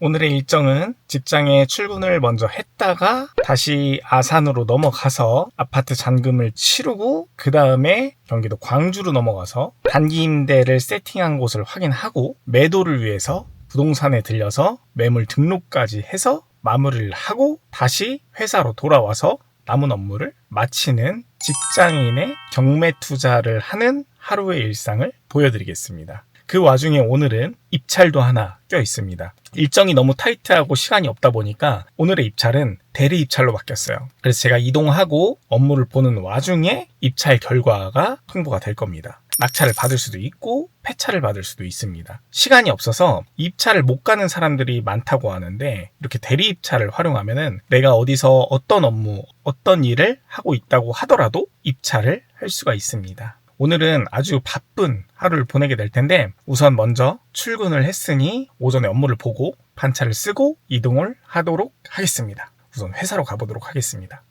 오늘의 일정은 직장에 출근을 먼저 했다가 다시 아산으로 넘어가서 아파트 잔금을 치르고 그 다음에 경기도 광주로 넘어가서 단기 임대를 세팅한 곳을 확인하고 매도를 위해서 부동산에 들려서 매물 등록까지 해서 마무리를 하고 다시 회사로 돌아와서 남은 업무를 마치는 직장인의 경매 투자를 하는 하루의 일상을 보여드리겠습니다. 그 와중에 오늘은 입찰도 하나 껴 있습니다. 일정이 너무 타이트하고 시간이 없다 보니까 오늘의 입찰은 대리 입찰로 바뀌었어요. 그래서 제가 이동하고 업무를 보는 와중에 입찰 결과가 통보가 될 겁니다. 낙찰을 받을 수도 있고 폐차를 받을 수도 있습니다. 시간이 없어서 입찰을 못 가는 사람들이 많다고 하는데 이렇게 대리 입찰을 활용하면은 내가 어디서 어떤 업무, 어떤 일을 하고 있다고 하더라도 입찰을 할 수가 있습니다. 오늘은 아주 바쁜 하루를 보내게 될 텐데 우선 먼저 출근을 했으니 오전에 업무를 보고 반차를 쓰고 이동을 하도록 하겠습니다. 우선 회사로 가보도록 하겠습니다.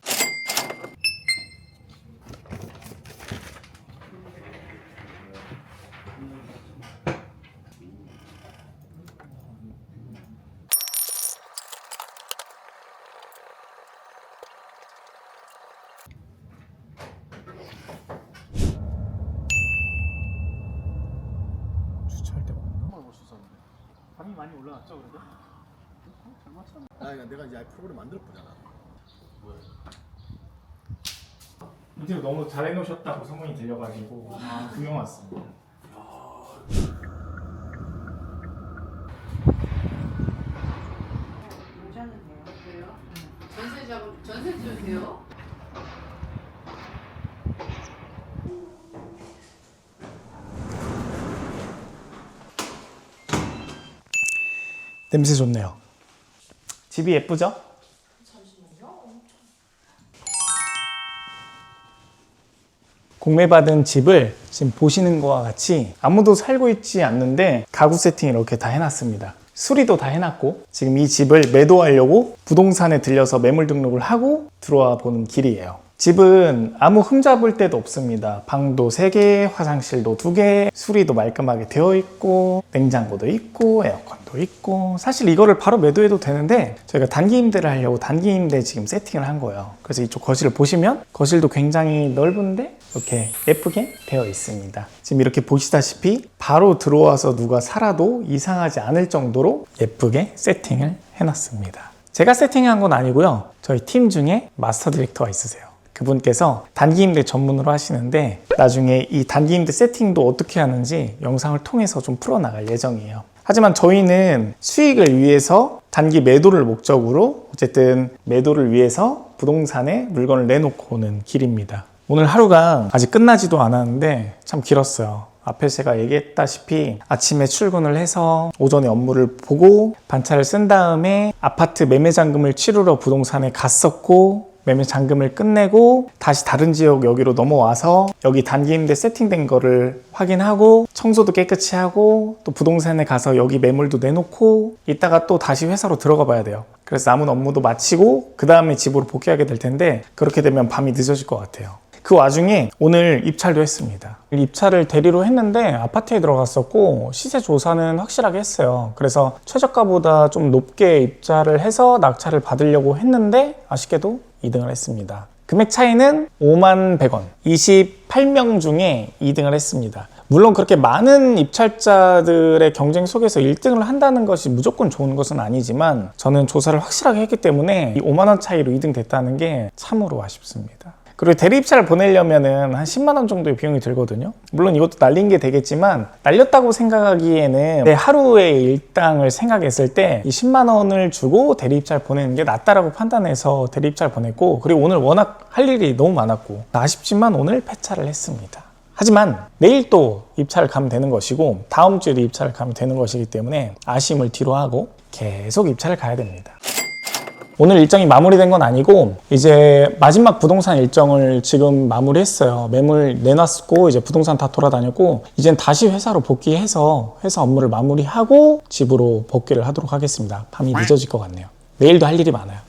주차할 데가 없나? 밤이 많이 올라왔죠 그래도? 아, 그러니까 내가 이제 프로그램 만들어 보잖아. 인테리어 너무 잘 해놓으셨다고 소문이 들려가지고 구경 왔습니다. 괜찮은 전세 주세요? 냄새 좋네요. 집이 예쁘죠? 공매받은 집을 지금 보시는 것과 같이 아무도 살고 있지 않는데 가구 세팅 이렇게 다 해놨습니다. 수리도 다 해놨고 지금 이 집을 매도하려고 부동산에 들려서 매물 등록을 하고 들어와 보는 길이에요. 집은 아무 흠잡을 데도 없습니다. 방도 3개, 화장실도 2개, 수리도 말끔하게 되어 있고, 냉장고도 있고, 에어컨도 있고, 사실 이거를 바로 매도해도 되는데, 저희가 단기 임대를 하려고 단기 임대 지금 세팅을 한 거예요. 그래서 이쪽 거실을 보시면, 거실도 굉장히 넓은데, 이렇게 예쁘게 되어 있습니다. 지금 이렇게 보시다시피, 바로 들어와서 누가 살아도 이상하지 않을 정도로 예쁘게 세팅을 해놨습니다. 제가 세팅한 건 아니고요. 저희 팀 중에 마스터 디렉터가 있으세요. 그분께서 단기 임대 전문으로 하시는데 나중에 이 단기 임대 세팅도 어떻게 하는지 영상을 통해서 좀 풀어나갈 예정이에요. 하지만 저희는 수익을 위해서 단기 매도를 목적으로 어쨌든 매도를 위해서 부동산에 물건을 내놓고 오는 길입니다. 오늘 하루가 아직 끝나지도 않았는데 참 길었어요. 앞에 제가 얘기했다시피 아침에 출근을 해서 오전에 업무를 보고 반차를 쓴 다음에 아파트 매매 잔금을 치르러 부동산에 갔었고 매매 잔금을 끝내고 다시 다른 지역 여기로 넘어와서 여기 단기 임대 세팅된 거를 확인하고 청소도 깨끗이 하고 또 부동산에 가서 여기 매물도 내놓고 이따가 또 다시 회사로 들어가 봐야 돼요. 그래서 남은 업무도 마치고 그 다음에 집으로 복귀하게 될 텐데 그렇게 되면 밤이 늦어질 것 같아요. 그 와중에 오늘 입찰도 했습니다. 입찰을 대리로 했는데 아파트에 들어갔었고 시세 조사는 확실하게 했어요. 그래서 최저가보다 좀 높게 입찰을 해서 낙찰을 받으려고 했는데 아쉽게도 2등을 했습니다. 금액 차이는 5만 100원. 28명 중에 2등을 했습니다. 물론 그렇게 많은 입찰자들의 경쟁 속에서 1등을 한다는 것이 무조건 좋은 것은 아니지만 저는 조사를 확실하게 했기 때문에 이 5만 원 차이로 2등 됐다는 게 참으로 아쉽습니다. 그리고 대리 입찰을 보내려면은 한 10만 원 정도의 비용이 들거든요. 물론 이것도 날린 게 되겠지만 날렸다고 생각하기에는 내 하루의 일당을 생각했을 때 이 10만 원을 주고 대리 입찰 보내는 게 낫다라고 판단해서 대리 입찰 보냈고 그리고 오늘 워낙 할 일이 너무 많았고 아쉽지만 오늘 폐차를 했습니다. 하지만 내일 또 입찰을 가면 되는 것이고 다음 주에도 입찰을 가면 되는 것이기 때문에 아쉬움을 뒤로 하고 계속 입찰을 가야 됩니다. 오늘 일정이 마무리된 건 아니고 이제 마지막 부동산 일정을 지금 마무리했어요. 매물 내놨고 이제 부동산 다 돌아다녔고 이젠 다시 회사로 복귀해서 회사 업무를 마무리하고 집으로 복귀를 하도록 하겠습니다. 밤이 늦어질 것 같네요. 내일도 할 일이 많아요.